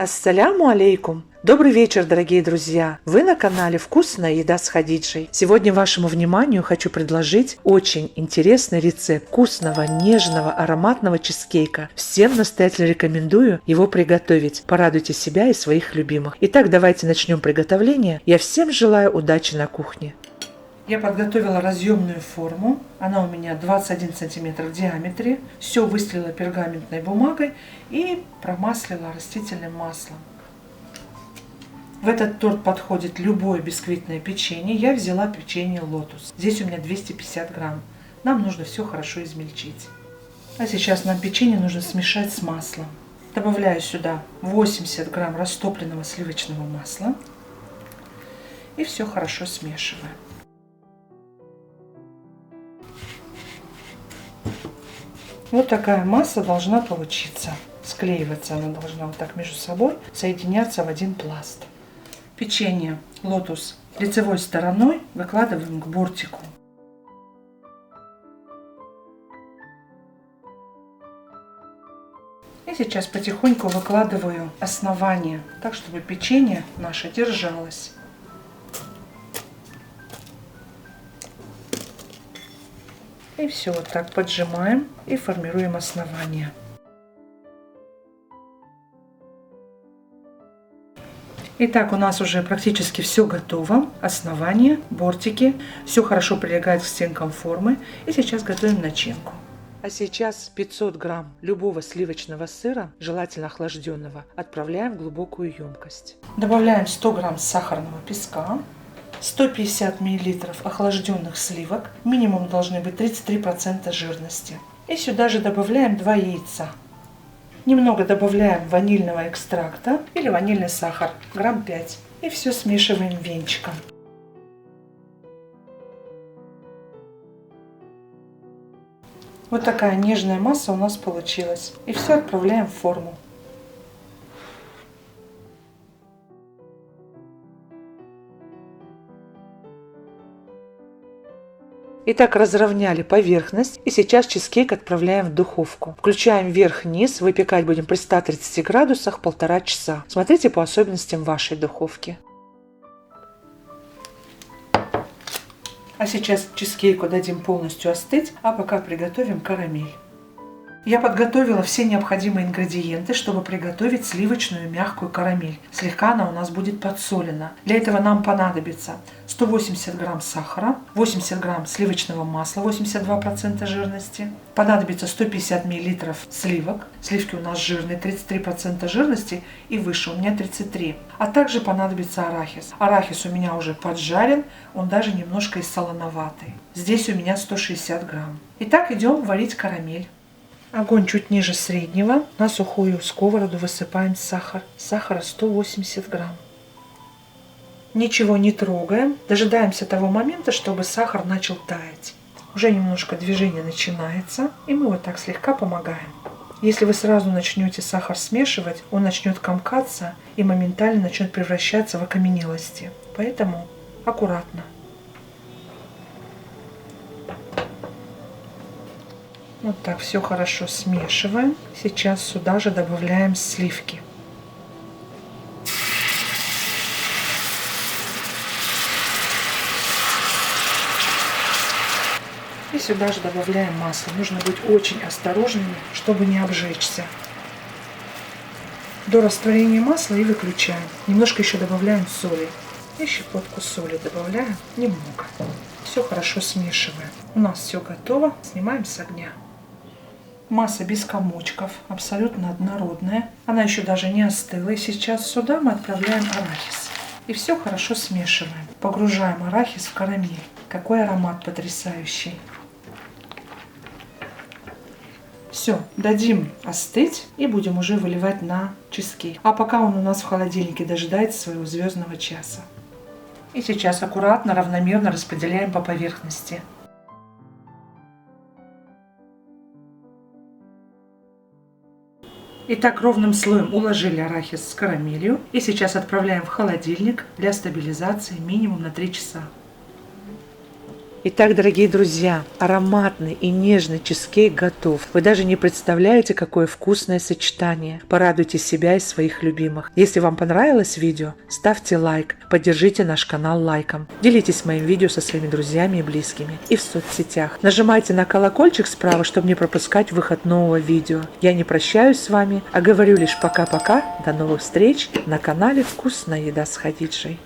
Ассаляму алейкум! Добрый вечер, дорогие друзья! Вы на канале «Вкусная еда с Хадиджей». Сегодня вашему вниманию хочу предложить очень интересный рецепт вкусного, нежного, ароматного чизкейка. Всем настоятельно рекомендую его приготовить. Порадуйте себя и своих любимых. Итак, давайте начнем приготовление. Я всем желаю удачи на кухне. Я подготовила разъемную форму. Она у меня 21 сантиметр в диаметре. Все выстелила пергаментной бумагой и промаслила растительным маслом. В этот торт подходит любое бисквитное печенье. Я взяла печенье лотус. Здесь у меня 250 грамм. Нам нужно все хорошо измельчить. А сейчас нам печенье нужно смешать с маслом. Добавляю сюда 80 грамм растопленного сливочного масла. И все хорошо смешиваю. Вот такая масса должна получиться. Склеиваться она должна вот так между собой, соединяться в один пласт. Печенье лотус лицевой стороной выкладываем к бортику. И сейчас потихоньку выкладываю основание, так чтобы печенье наше держалось. И все вот так поджимаем и формируем основание. Итак, у нас уже практически все готово. Основание, бортики. Все хорошо прилегает к стенкам формы. И сейчас готовим начинку. А сейчас 500 грамм любого сливочного сыра, желательно охлажденного, отправляем в глубокую емкость. Добавляем 100 грамм сахарного песка. 150 мл охлажденных сливок, минимум должны быть 33% жирности. И сюда же добавляем 2 яйца. Немного добавляем ванильного экстракта или ванильный сахар, грамм 5. И все смешиваем венчиком. Вот такая нежная масса у нас получилась. И все отправляем в форму. Итак, разровняли поверхность и сейчас чизкейк отправляем в духовку. Включаем вверх-вниз, выпекать будем при 130 градусах полтора часа. Смотрите по особенностям вашей духовки. А сейчас чизкейку дадим полностью остыть, а пока приготовим карамель. Я подготовила все необходимые ингредиенты, чтобы приготовить сливочную мягкую карамель. Слегка она у нас будет подсолена. Для этого нам понадобится 180 грамм сахара, 80 грамм сливочного масла, 82% жирности. Понадобится 150 миллилитров сливок. Сливки у нас жирные, 33% жирности и выше, у меня 33. А также понадобится арахис. Арахис у меня уже поджарен, он даже немножко и солоноватый. Здесь у меня 160 грамм. Итак, идем варить карамель. Огонь чуть ниже среднего. На сухую сковороду высыпаем сахар. Сахара 180 грамм. Ничего не трогаем. Дожидаемся того момента, чтобы сахар начал таять. Уже немножко движение начинается, и мы вот так слегка помогаем. Если вы сразу начнете сахар смешивать, он начнет комкаться и моментально начнет превращаться в окаменелости. Поэтому аккуратно. Вот так все хорошо смешиваем. Сейчас сюда же добавляем сливки. И сюда же добавляем масло. Нужно быть очень осторожными, чтобы не обжечься. До растворения масла и выключаем. Немножко еще добавляем соли. И щепотку соли добавляем немного. Все хорошо смешиваем. У нас все готово. Снимаем с огня. Масса без комочков, абсолютно однородная. Она еще даже не остыла. И сейчас сюда мы отправляем арахис. И все хорошо смешиваем. Погружаем арахис в карамель. Какой аромат потрясающий. Все, дадим остыть и будем уже выливать на чизкейк. А пока он у нас в холодильнике дожидается своего звездного часа. И сейчас аккуратно, равномерно распределяем по поверхности. Итак, ровным слоем уложили арахис с карамелью. И сейчас отправляем в холодильник для стабилизации минимум на 3 часа. Итак, дорогие друзья, ароматный и нежный чизкейк готов. Вы даже не представляете, какое вкусное сочетание. Порадуйте себя и своих любимых. Если вам понравилось видео, ставьте лайк, поддержите наш канал лайком. Делитесь моим видео со своими друзьями и близкими. И в соцсетях. Нажимайте на колокольчик справа, чтобы не пропускать выход нового видео. Я не прощаюсь с вами, а говорю лишь пока-пока. До новых встреч на канале «Вкусная еда с Хадиджей».